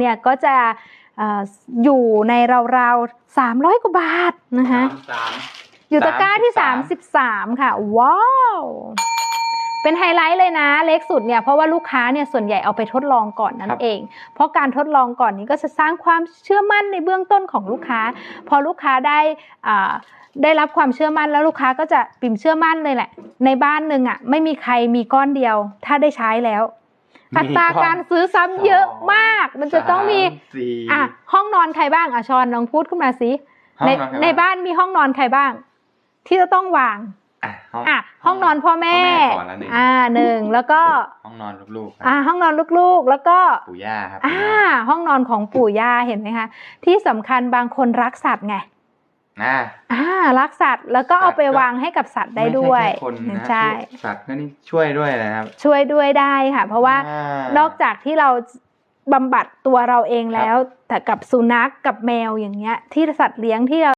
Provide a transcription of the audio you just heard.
เนี่ยก็จะเอ่ออยู่ในราวๆ300กว่าบาทนะคะสามสามอยู่ตะกร้าที่33 33 ค่ะ ว้าว เป็นไฮไลท์เลยนะ เล็กสุดเนี่ยเพราะว่าลูกค้าเนี่ยส่วนใหญ่เอาไปทดลองก่อนนั่ครันบเอง เพราะการทดลองก่อนนี้ก็จะสร้างความเชื่อมั่นในเบื้องต้นของลูกค้า พอลูกค้าได้อ่าได้รับความเชื่อมั่นแล้วลูกค้าก็จะปิ่มเชื่อมั่นเลยแหละ ในบ้านหนึ่งอะไม่มีใครมีก้อนเดียว ถ้าได้ใช้แล้ว อัตราการซื้อซ้ำเยอะมาก มันจะต้องมีสาสี่อะห้องนอนใครบ้างอะชอนลองพูดขึ้นมาสิห้องในนอนใครในบ้านมีห้องนอนใครบ้าง ที่จะต้องวางอะห้องอะห้องนอนพ่อแม่พ่อแม่ก่อนละหนึ่งอ่าหนึ่งแล้วก็ห้องนอนลูกๆคอ่ารับห้องนอนลูกๆ แล้วก็ปู่ย่าครับอ่าห้องนอนของปู่ย่าเห็นไหมคะที่สำคัญบางคนรักสัตว์ไง อ่าอ่ารักสัตว์แล้วก็เอาไปสัตว์ก็วางให้กับสัตว์ได้ด้วยไม่ใช่แค่คนนะใช่สัตว์ก็นี่ช่วยด้วยนะครับ ช่วยด้วยได้ค่ะ เพราะว่าอ่านอกจากที่เราบำบัดตัวเราเองแล้ว แต่กับสุนัขกับแมวอย่างเงี้ย ที่สัตว์เลี้ยงที่เรา